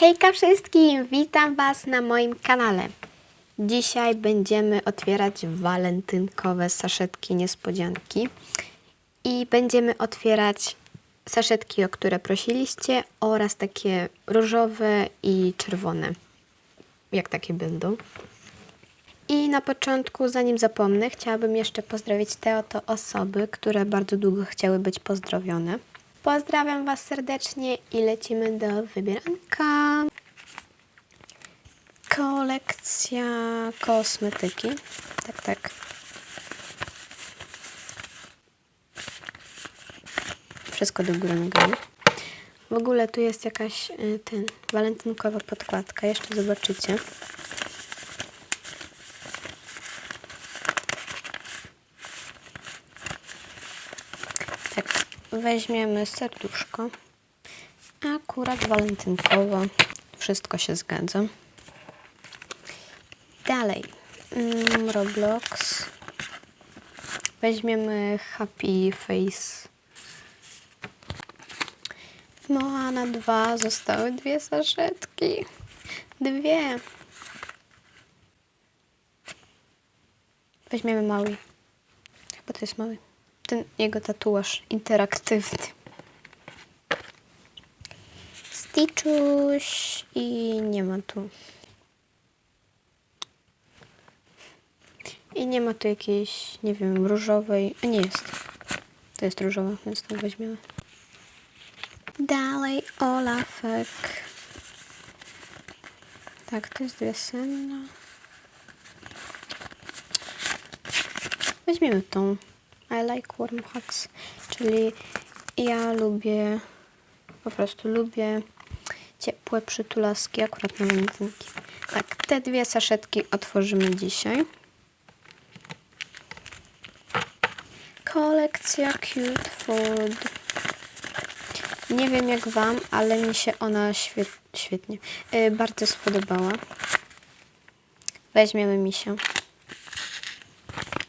Hejka wszystkim, witam Was na moim kanale. Dzisiaj będziemy otwierać walentynkowe saszetki niespodzianki i będziemy otwierać saszetki, o które prosiliście oraz takie różowe i czerwone, jak takie będą. I na początku, zanim zapomnę, chciałabym jeszcze pozdrowić te oto osoby, które bardzo długo chciały być pozdrowione. Pozdrawiam Was serdecznie i lecimy do wybieranka. Kolekcja kosmetyki. Tak, tak. Wszystko do góry nogami. W ogóle tu jest jakaś y, ten walentynkowa podkładka. Jeszcze zobaczycie. Tak, weźmiemy serduszko. Akurat walentynkowo. Wszystko się zgadza. Dalej. Mm, Roblox. Weźmiemy Happy Face. Moana 2. Zostały dwie saszetki. Dwie. Weźmiemy mały. Chyba to jest mały. Ten jego tatuaż interaktywny. Stitchuś i nie ma tu. I nie ma tu jakiejś, nie wiem, różowej. A nie jest. To jest różowa, więc to weźmiemy. Dalej Olafek. Tak, to jest wiosenna. Weźmiemy tą. I like warm hugs. Czyli ja lubię, po prostu lubię ciepłe przytulaski akurat na walentynki. Tak, te dwie saszetki otworzymy dzisiaj. Kolekcja Cute Food. Nie wiem jak Wam, ale mi się ona świet, świetnie, yy, bardzo spodobała. Weźmiemy misia.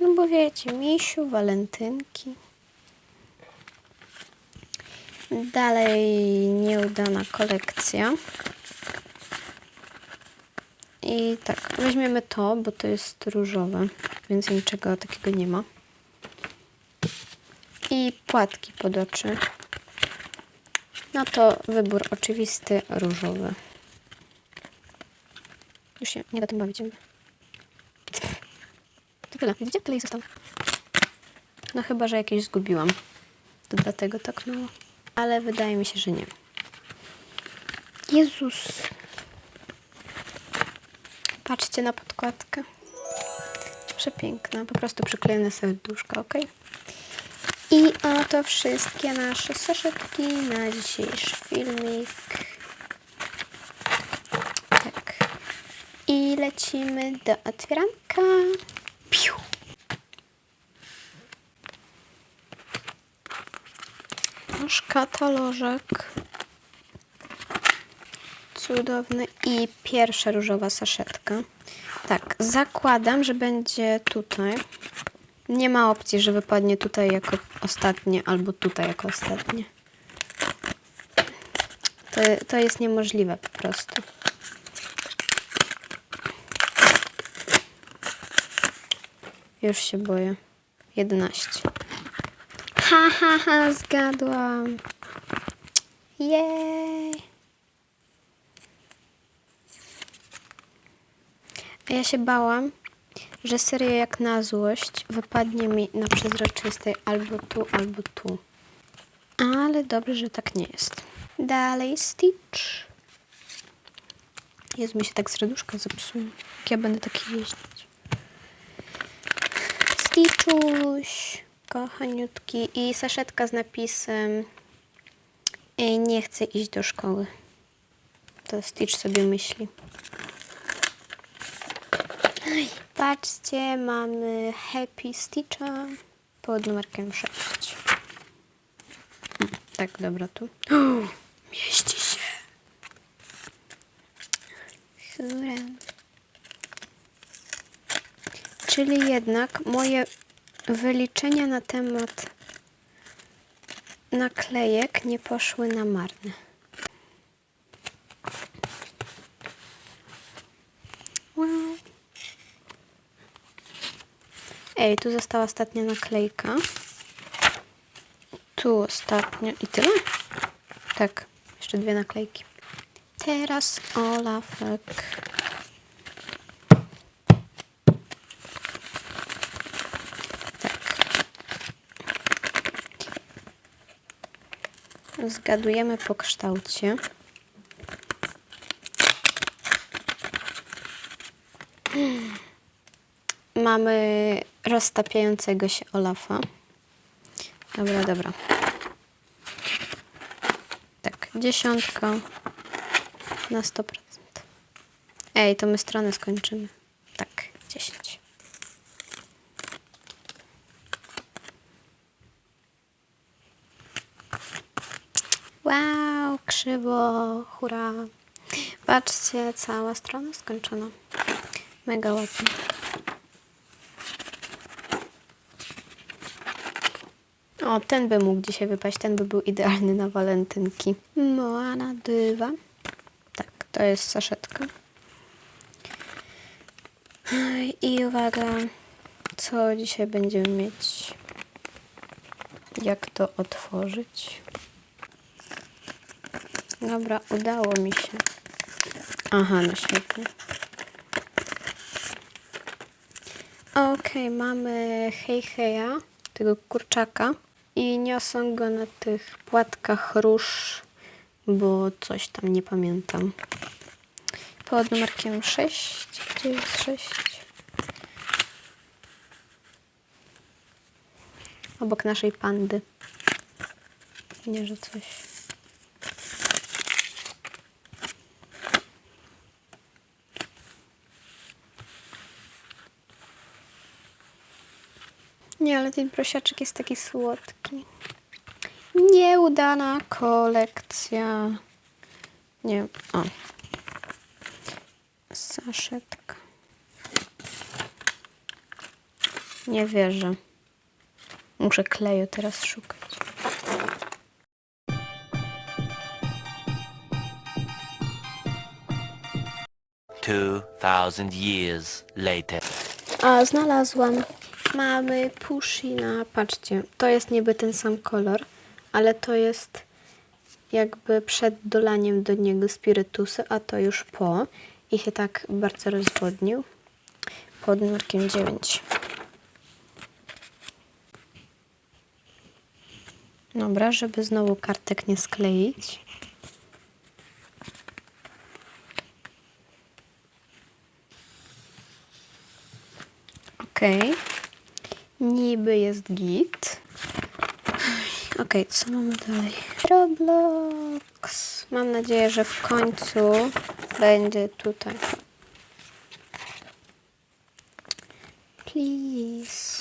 No bo wiecie, misiu, walentynki. Dalej nieudana kolekcja. I tak, weźmiemy to, bo to jest różowe, więc niczego takiego nie ma. I płatki pod oczy. No to wybór oczywisty, różowy. Już się nie da tym bawić. To tyle. Widzicie? Tyle zostało. No chyba, że jakieś zgubiłam. To dlatego tak mało. Ale wydaje mi się, że nie. Jezus. Patrzcie na podkładkę. Przepiękna. Po prostu przyklejone serduszka, ok? I oto wszystkie nasze saszetki na dzisiejszy filmik. Tak. I lecimy do otwieranka. Piu. Nasz katalożek. Cudowny. I pierwsza różowa saszetka. Tak, zakładam, że będzie tutaj. Nie ma opcji, że wypadnie tutaj jako ostatnie, albo tutaj jako ostatnie. To, to jest niemożliwe po prostu. Już się boję. 11. Ha, ha, ha, zgadłam. Jej. A ja się bałam, że serio jak na złość wypadnie mi na przezroczystej albo tu, albo tu. Ale dobrze, że tak nie jest. Dalej Stitch. Jezu, mi się tak serduszka zepsuje. Jak ja będę taki jeździć. Stitchuś, kochaniutki i saszetka z napisem "Ej, nie chcę iść do szkoły. To Stitch sobie myśli. Patrzcie, mamy Happy Stitcha pod numerkiem 6. Mm, Tak, dobra, tu. Mieści się. Hurra. Czyli jednak moje wyliczenia na temat naklejek nie poszły na marne. Wow. Ej, tu została ostatnia naklejka. Tu ostatnio i tyle? Tak, jeszcze dwie naklejki. Teraz Olafek. Zgadujemy po kształcie. Mamy roztapiającego się Olafa. Dobra, dobra. Tak, dziesiątka na 100%. Ej, to my stronę skończymy. Tak, 10. Wow, hurra. Patrzcie, cała strona skończona. Mega ładnie. O, ten by mógł dzisiaj wypaść, ten by był idealny na walentynki. Moana dywa. Tak, to jest saszetka. I uwaga, co dzisiaj będziemy mieć? Jak to otworzyć? Dobra, udało mi się. Aha, no świetnie. Okej, mamy hej heja, tego kurczaka i niosą go na tych płatkach róż, bo coś tam nie pamiętam. Pod numerkiem 6, gdzie jest 6? Obok naszej pandy. Nie, że coś. Nie, ale ten prosiaczek jest taki słodki. Nieudana kolekcja. Nie, o. Saszetka. Nie wierzę. Muszę kleju teraz szukać. Two thousand years later. A, znalazłam. Mamy Pushina. Patrzcie, to jest niby ten sam kolor, ale to jest jakby przed dolaniem do niego spirytusu, a to już po. I się tak bardzo rozwodnił. Pod numerkiem 9. Dobra, żeby znowu kartek nie skleić. Okej. Niby jest git. Okej, co mamy dalej? Roblox. Mam nadzieję, że w końcu będzie tutaj. Please.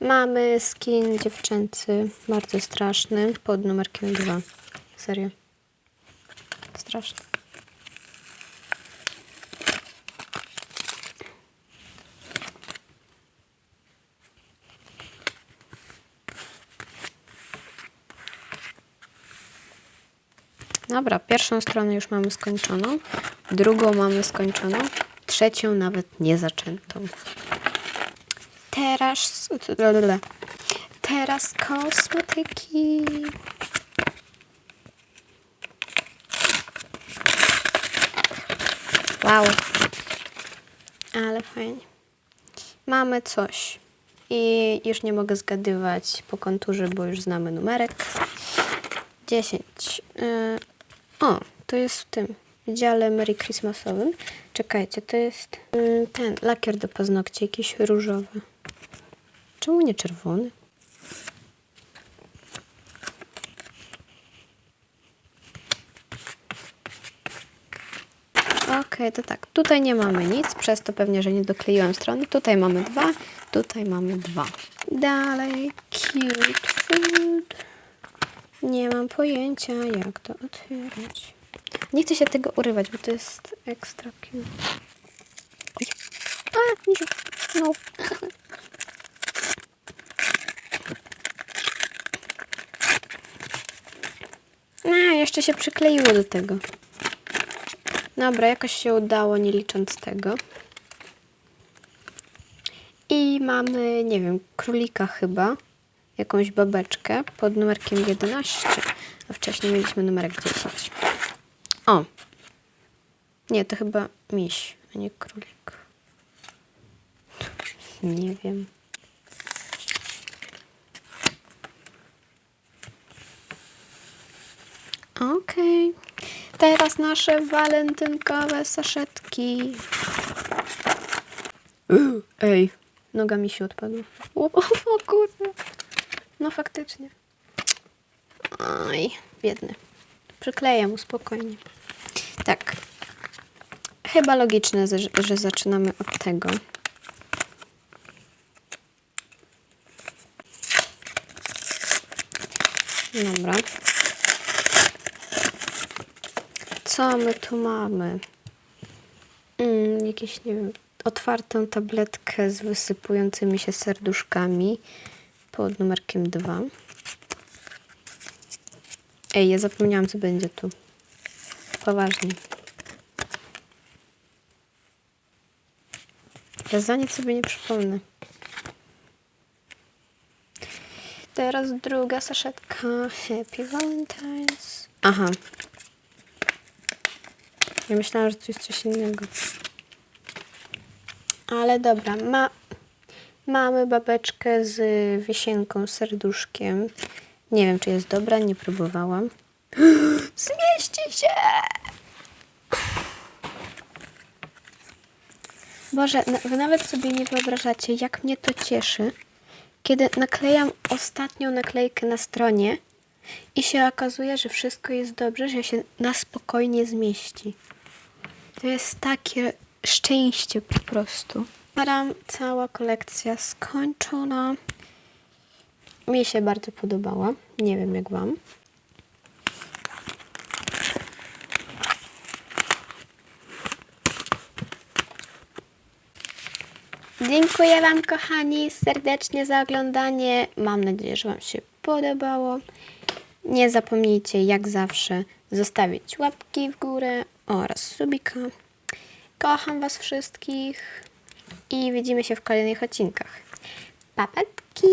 Mamy skin dziewczęcy, bardzo straszny, pod numerkiem 2. Serio. Straszny. Dobra, pierwszą stronę już mamy skończoną, drugą mamy skończoną, trzecią nawet nie zaczętą. Teraz. Teraz kosmetyki. Wow. Ale fajnie. Mamy coś. I już nie mogę zgadywać po konturze, bo już znamy numerek. 10. Yy, o, to jest w tym dziale Merry Christmasowym. Czekajcie, to jest yy, ten lakier do paznokci, jakiś różowy. Czemu nie czerwony? Okej, to tak. Tutaj nie mamy nic, przez to pewnie, że nie dokleiłam strony. Tutaj mamy dwa, tutaj mamy dwa. Dalej, cute food. Nie mam pojęcia, jak to otwierać. Nie chcę się tego urywać, bo to jest ekstra cute. A, nie. No. A, jeszcze się przykleiło do tego. Dobra, jakoś się udało, nie licząc tego. I mamy, nie wiem, królika chyba. Jakąś babeczkę pod numerkiem 11. A wcześniej mieliśmy numerek 10. O! Nie, to chyba miś, a nie królik. Nie wiem. Okej. Teraz nasze walentynkowe saszetki. Ej, noga mi się odpadła. O, o kurde. No faktycznie. Oj, biedny. Przykleję mu spokojnie. Tak. Chyba logiczne, że, zaczynamy od tego. Dobra. Co my tu mamy? Mm, jakieś, nie wiem, otwartą tabletkę z wysypującymi się serduszkami pod numerkiem 2. Ej, ja zapomniałam, co będzie tu. Poważnie. Ja za nic sobie nie przypomnę. Teraz druga saszetka. Happy Valentine's. Aha. Ja myślałam, że to jest coś innego. Ale dobra, ma, mamy babeczkę z wisienką, serduszkiem. Nie wiem, czy jest dobra, nie próbowałam. Zmieści się! Boże, wy nawet sobie nie wyobrażacie, jak mnie to cieszy, kiedy naklejam ostatnią naklejkę na stronie i się okazuje, że wszystko jest dobrze, że się na spokojnie zmieści. To jest takie szczęście po prostu. Cała kolekcja skończona. Mi się bardzo podobała. Nie wiem jak Wam. Dziękuję Wam, kochani, serdecznie za oglądanie. Mam nadzieję, że Wam się podobało. Nie zapomnijcie, jak zawsze, zostawić łapki w górę oraz subika. Kocham Was wszystkich i widzimy się w kolejnych odcinkach. Papatki!